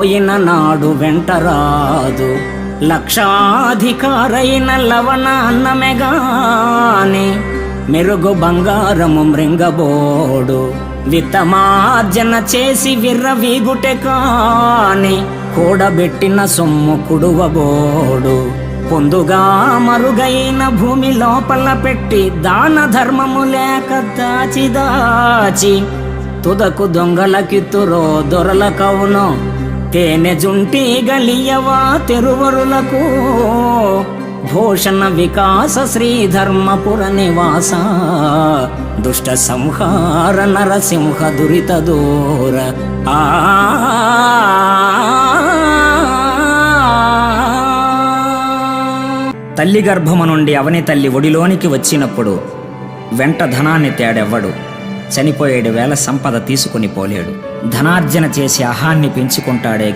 పోయిన నాడు వెంటరాదు. లక్షాధికారైన లవణ అన్నమెగాని మెరుగు బంగారము మృంగబోడు. విత్తమార్జన చేసి విర్రవీగుటె కాని. కూడబెట్టిన సొమ్ము కుడువబోడు. పొందుగా మరుగైన భూమి లోపల పెట్టి దాన ధర్మము లేక దాచి దాచి తుదకు దొంగలకిత్తురో దొరల కవునో తేనె జుంటి గలియవా తెరువరులకు. భూషణ వికాస శ్రీ ధర్మపుర నివాస. దుష్ట సంహార నరసింహ దురిత దూర. ఆ. తల్లి గర్భము నుండి అవని తల్లి ఒడిలోనికి వచ్చినప్పుడు వెంట ధనాన్ని తేడెవ్వడు. చనిపోయేడు వేల సంపద తీసుకుని పోలేడు. ధనార్జన చేసి అహాన్ని పెంచుకుంటాడే